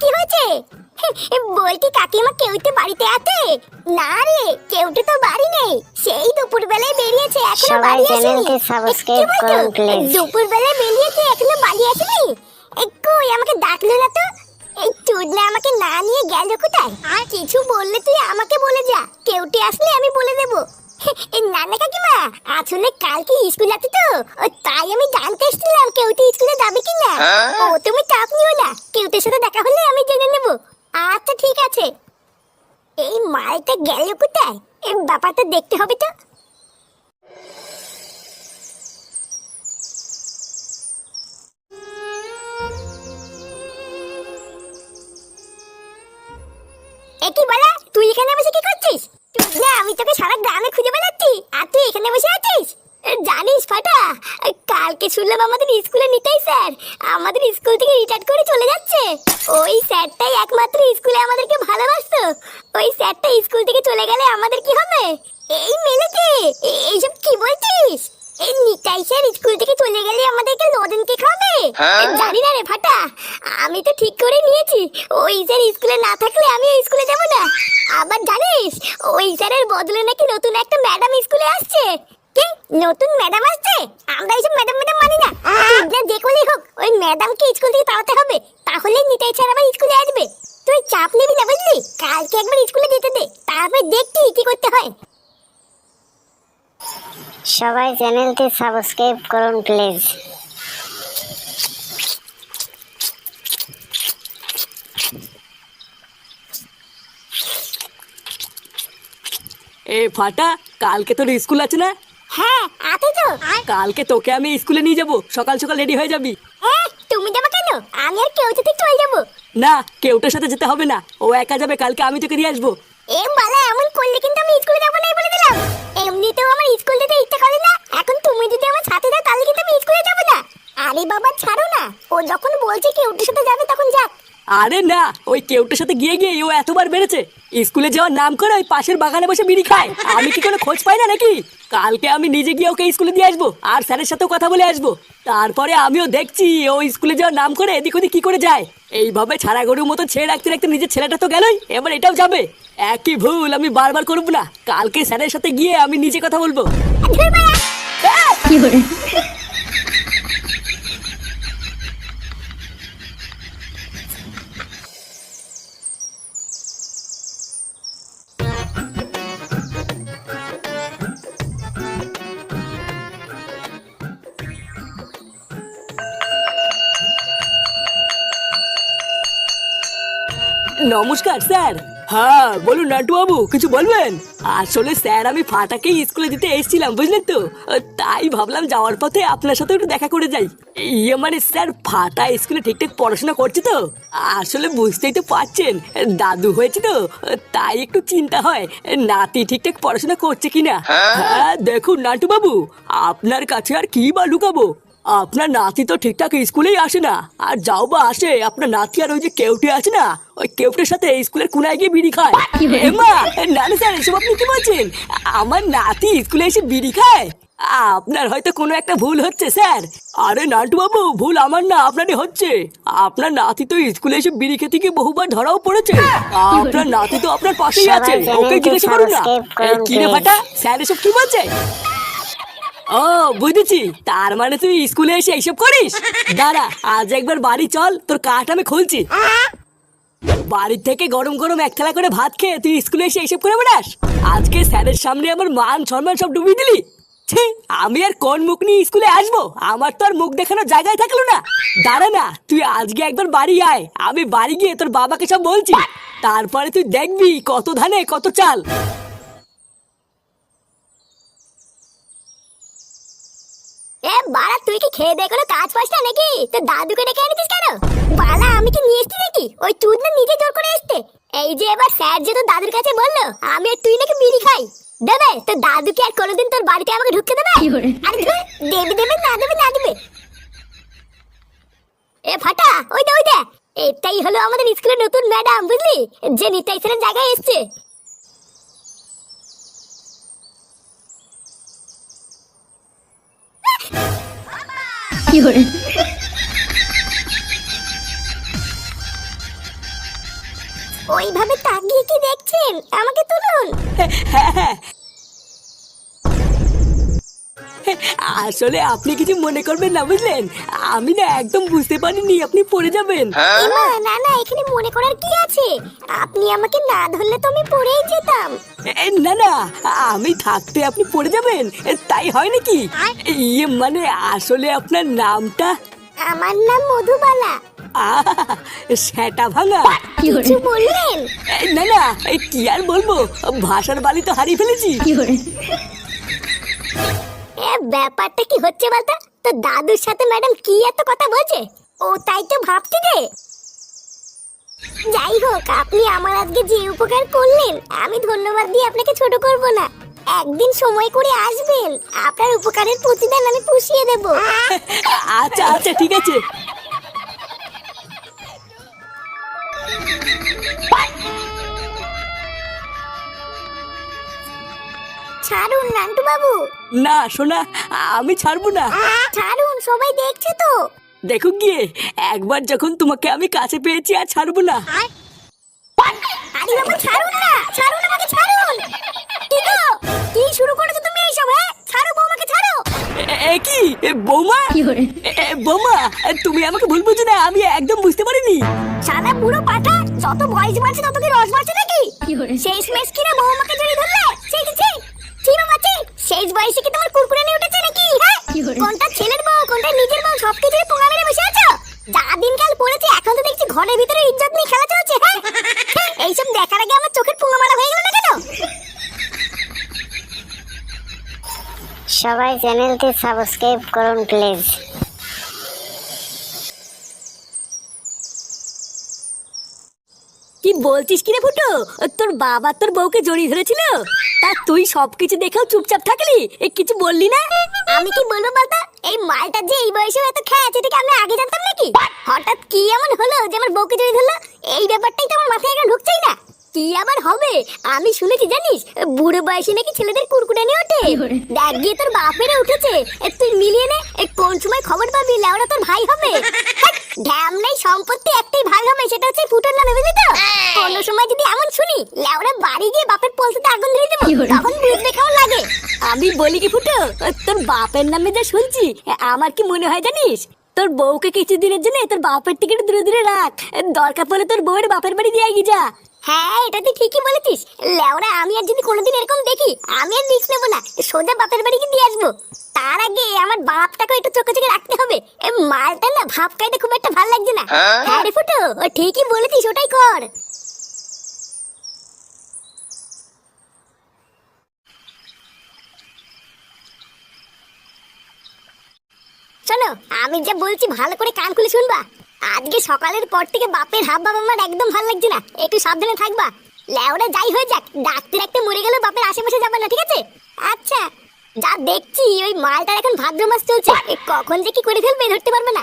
কি হয়েছে? বলছি কাকিমা বাড়িতে আছে? না রে তো বাড়ি নেই। সেই দুপুর বেলায় বেরিয়েছে এখনও বাড়ি আসেনি। সাবস্ক্রাইব করুন। দুপুর বেলায় বেরিয়েছে এখনও বাড়ি আসেনি? কই আমাকে ডাকলো না তো? এই চুদলে আমাকে না নিয়ে গেল কোথায়? আর কিছু বললে তুই আমাকে বলে যা। কেউটি আসলে আমি বলে দেবো। নানা কাকিমা আসলে কালকে স্কুল আছে তো? তাই আমি জানতে এসেছিলাম কেউটি স্কুলে যাবে কিনা। ও তুমি চাপ নিও না কেউটির সাথে দেখা হলে আমি জেনে নেব। আচ্ছা ঠিক আছে। এই মালটা গেল কোথায়? এই ব্যাপারটা দেখতে হবে তো। একই বলা তুই এখানে বসে কি করছিস? তুই না আমি তোকে সারা গ্রামে খুঁজে বেড়াচ্ছি। আর তুই এখানে বসে আছিস? জানিস ফাটা, কালকে শুনলাম আমাদের স্কুলে নিতাই স্যার। আমাদের স্কুল থেকে রিটায়ার করে চলে যাচ্ছে। ওই স্যারটাই একমাত্র স্কুলে আমাদেরকে ভালোবাসতো। ওই স্যারটা স্কুল থেকে চলে গেলে আমাদের কি হবে? এই মেলেতে এইসব কি বলছিস? এই নিতাই স্যার স্কুল থেকে চলে গেলে আমাদেরকে লডেন কে খাবে জানি না রে ফাটা। আমি তো ঠিক করে নিয়েছি। ওই স্যার স্কুলে না থাকলে আমি স্কুলে যাব না। আবার জানিস ওই স্যারের বদলে নাকি নতুন একটা ম্যাডাম স্কুলে আসছে। কি? নতুন ম্যাডাম আসছে? আমরা এইসব ম্যাডাম ম্যাডাম মানি না। যে করেই হোক ওই ম্যাডামকে স্কুল থেকে তাড়াতে হবে। তাহলে নিতাই স্যার আবার স্কুলে আসবে। তুই চাপ নিবি না বুঝলি? কালকে একবার স্কুলে যেতে দে। তারপর দেখতি কি করতে হয়। সবাই চ্যানেলটি সাবস্ক্রাইব করুন প্লিজ। এ ফাটা কালকে তোর স্কুল আছে না? হ্যাঁ আছে তো। কালকে তোকে আমি স্কুলে নিয়ে যাব সকাল সকাল রেডি হয়ে যাবি। হ্যাঁ তুমি যাবে কেন? আমি আর কেউ সাথে চলে যাব। না কেউটার সাথে যেতে হবে না ও একা যাবে কালকে আমি তোকে নিয়ে আসব। এ আরে না, ওই কেউটার সাথে গিয়ে গিয়ে ও এতবার বেড়েছে। স্কুলে যাওয়ার নাম করে ওই পাশের বাগানে বসে বিড়ি খায়। আমি কি কোনো খোঁজ পাই না নাকি? কালকে আমি নিজে গিয়ে ওকে স্কুলে দিয়ে আসব আর স্যারের সাথেও কথা বলে আসব। তারপরে আমিও দেখছি ও স্কুলে যাওয়ার নাম করে এদিক ওদিক কি করে যায়। এইভাবে ছাড়া গরুর মতো ছেড়ে রাখতে রাখতে নিজের ছেলেটা তো গেলই, এবার এটাও যাবে। একই ভুল আমি বারবার করব না। কালকে স্যারের সাথে গিয়ে আমি নিজে কথা বলব। ধুর বাড়া। নমস্কার স্যার। হ্যাঁ বলুন নাটু বাবু কিছু বলবেন? আসলে স্যার আমি ফাটাকেই স্কুলে দিতে এসেছিলাম বুঝলেন তো? তাই ভাবলাম যাওয়ার পথে আপনার সাথে একটু দেখা করে যাই। ইয়ে মানে স্যার ফাটা স্কুলে ঠিকঠাক পড়াশোনা করছে তো? আসলে বুঝতেই তো পারছেন দাদু হয়েছে তো? তাই একটু চিন্তা হয় নাতি ঠিকঠাক পড়াশোনা করছে কিনা? হ্যাঁ? দেখুন নাটু বাবু আপনার কাছে আর কি বা লুকাবো? আপনার নাতি তো ঠিকঠাক স্কুলেই আসে না। আর যাও বা আসে আপনার নাতি আর ওই যে কেউটে আছে না ওই কেউটের সাথে স্কুলের কোনায় গিয়ে বিড়ি খায়। এমা না না স্যার এসব আপনি কি বলছেন? আমার নাতি স্কুলে এসে বিড়ি খায়? আপনার হয়তো কোনো একটা ভুল হচ্ছে স্যার। আরে নান্টু বাবু ভুল আমার না আপনারই হচ্ছে। আপনার নাতি তো স্কুলে এসে বিড়ি খেতে গিয়ে বহুবার ধরাও পড়েছে। আপনার নাতি তো আপনার পাশেই আছে ওকে জিজ্ঞাসা করুন না। সাবস্ক্রাইব করুন, এই কি রে ফাটা স্যার এসব কি বলছে? ও, বুঝেছি। তার মানে তুই স্কুলে এসে এইসব করিস? দাঁড়া, আজ একবার বাড়ি চল, তোর কাঠ আমি খুলছি। বাড়ির থেকে গরম গরম এক থালা করে ভাত খেয়ে তুই স্কুলে এসে এইসব করে বেড়াস? আজকে স্যারের সামনে আমার মান সম্মান সব ডুবিয়ে দিলি। আমি আর কোন মুখ নিয়ে স্কুলে আসব? আমার তো আর মুখ দেখানোর জায়গায় থাকল না। দাঁড়া না, তুই আজকে একবার বাড়ি আয়। আমি বাড়ি গিয়ে তোর বাবাকে সব বলছি। তারপরে তুই দেখবি কত ধানে, কত চাল। বাড়া তুই কি খেয়ে দিয়ে কোনো কাজ পাস না নাকি? তোর দাদুকে ডেকে এনেছিস কেন? বালা আমি কি নিয়ে এসছি নাকি? ওই তুই না নিজে জোর করে এসছে। এই যে এবার স্যার যে তোর দাদুর কাছে বলল আমি আর তুই নাকি বিড়ি খাই। দেবে? তোর দাদুকে আর কোনোদিন তোর বাড়িতে আমাকে ঢুকতে দেবে? আরে দেবে দেবে না দেবে না দেবে। এ ফাটা ওই দে ওই দে। এটাই হলো আমাদের স্কুলের নতুন ম্যাডাম বুঝলি? যে নিতাই স্যারের জায়গায় এসছে। ওইভাবে তাকিয়ে কি দেখছেন? আমাকে তুলুন। হ্যাঁ, আসলে আপনি কিছু মনে করবেন না বুঝলেন? আমি না একদম বুঝতে পারিনি আপনি পড়ে যাবেন। এমা না না এখানে মনে করার কি আছে? আপনি আমাকে না ধরলে তো আমি পড়েই যেতাম। এ, না না আমি থাকতে আপনি পড়ে যাবেন এ, তাই হয় নাকি? ইয়ে মানে আসলে আপনার নামটা? আমার নাম মধুবালা। আহ, সেটা ভাঙা। কিছু বললেন? এ, না না এ, কি আর বলব? ভাষার বালি তো হারিয়ে ফেলেছি। ব্যাপারটা কি হচ্ছে বলতো? তো দাদুর সাথে ম্যাডাম কি এত কথা বলছে? ও তাই তো ভাবছি রে যাই হোক আপনি আমার আজকে যে উপকার করলেন আমি ধন্যবাদ দিয়ে আপনাকে ছোট করব না। একদিন সময় করে আসবেন আপনার উপকারের প্রতিদান আমি পুষিয়ে দেব। আচ্ছা আচ্ছা ঠিক আছে। ছাড়ুন নান্টু বাবু না শোনা আমি ছাড়বো না। ছাড়ুন সবাই দেখছে তো। দেখো গিয়ে একবার যখন তোমাকে আমি কাছে পেয়েছি আর ছাড়বো না। আরে বাবু ছাড়ুন না ছাড়ুন আমাকে ছাড়ুন। কি গো? কি শুরু করেছ তুমি এইসব হ্যাঁ? ছাড়ো বৌমাকে ছাড়ো। এ- কি? এ, বৌমা? এ, এ, বৌমা তুমি আমাকে ভুল বুঝছ না আমি একদম বুঝতে পারিনি। সাদা বুড়ো পাঠা যত বয়স বাড়ছে তত কি রস বাড়ছে নাকি? শেষ মেশ কিনা বৌমাকে সবাই চ্যানেলটি সাবস্ক্রাইব করুন প্লিজ। কি বলছিস কি রে ফুটো? তোর বাবা তোর বউকে জড়িয়ে ধরেছিল? তা তুই সবকিছু দেখেও চুপচাপ থাকলি? এ কিছু বললি না? আমি কি বলব বলতো? এই মালটা যে এই বয়সে এত খেয়েছে এটাকে আমি আগে জানতাম নাকি? হঠাৎ কি এমন হলো যে আমার বউকে জড়িয়ে ধরলো? এই ব্যাপারটাই তো আমার মাথায় এখন ঢুকছেই না। কি আবার হবে? আমি শুনেছি জানিস বুড়ো বয়সে নাকি ছেলেদের কুরকুরে নিয়ে ওঠে দেখ গিয়ে তোর বাপেরে উঠেছে। তুই মিলিয়ে নে কোন সময় খবর পাবি? লেওরা তোর ভাই হবে। ড্যাম নেই সম্পত্তি একটাই ভাই হবে সেটা হচ্ছে ফুটোর নামে বুঝলি তো? কোন সময় যদি এমন শুনি লেওরা বাড়ি গিয়ে বাপের পলসিতে আগুন ধরে দেবো তখন বুঝবে কেমন লাগে? আমি বলি কি ফুটো তোর বাপের নামে যা শুনছি আমার কি মনে হয় জানিস? তোর বউকে কিছু দিনের জন্য তোর বাপের টিকিট দূরে দূরে রাখ। দরকার পড়লে তোর বউয়ের বাপের বাড়ি দিয়ে যা। হ্যাঁ এটা তুই ঠিকই বলেছিস। লেওরা আমি আর যদি কোনোদিন এরকম দেখি আমি আর রিস্ক নেব না। সোজা বাপের বাড়ি গিয়ে দিয়ে আসব। তার আগে আমার বাপটাকে একটু চোখে চোখে রাখতে হবে। মালটা না ভাব খাইতে খুব একটা ভালো লাগছে না। হ্যাঁ? রে ফুটো ও ঠিকই বলেছিস ওটাই কর। শোনো আমি যা বলছি ভালো করে কান খুলে শুনবা। আজকে সকালের পর থেকে বাপের হাব বাবা আমার একদম ভালো লাগছে না। একটু সাবধানে থাকবা। লেওরা যাই হয়ে যাক ডাক্তার একটা মরে গেল বাপের আশেপাশে যাবে না ঠিক আছে? আচ্ছা যা দেখছি ওই মালটার এখন ভাদ্র মাস চলছে। কখন যে কি করে ফেলবে ধরতে পারবে না।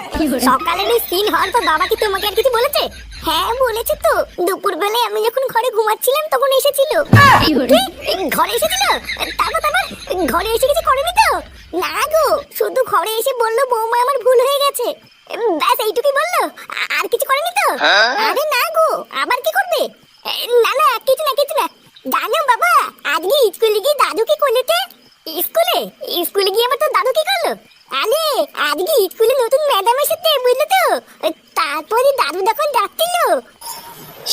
সকালের ওই সিন হওয়ার পর বাবা কি তোমাকে আর কিছু বলেছে? হ্যাঁ বলেছে তো। দুপুর বেলায় আমি যখন ঘরে ঘুমাচ্ছিলাম তখন এসেছিল। ঘরে এসেছিল? তারপর তারপর? ঘরে এসে কিছু করেনি তো? না গো শুধু ঘরে এসে বলল বৌমা আমার ভুল হয়ে গেছে। এইটুকুই বলল। আর কিছু করেনি তো? আরে না গো আবার কি করবে? না না কিছু না কিছু না। জানো বাবা আজকে স্কুলে গিয়ে দাদু কি করলেতে? স্কুলে? স্কুলে গিয়ে আবার তোর দাদু কি করল? আরে আজকে স্কুলে নতুন ম্যাডাম এসেছে বুঝলে তো? তারপরে দাদু যখন যাচ্ছিল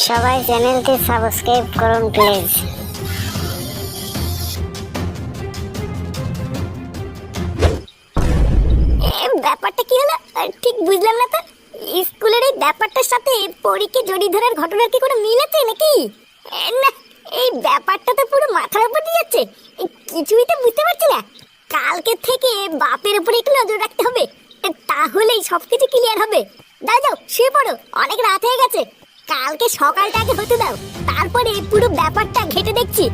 সবাই চ্যানেলটি সাবস্ক্রাইব করুন প্লিজ। পরীকে জড়ি ধরার ঘটনার কি কোনো মিল আছে নাকি? না, এই ব্যাপারটা তো পুরো মাথার উপর দিয়ে যাচ্ছে। কিছুই তো বুঝতে পারছি না। কালকে থেকে বাপের উপরে একটু নজর রাখতে হবে। তাহলেই সব কিছু ক্লিয়ার হবে। দাও যাও শুয়ে পড়ো, অনেক রাত হয়ে গেছে। কালকে সকালটা আগে হতে দাও। তারপরে পুরো ব্যাপারটা ঘেটে দেখছি।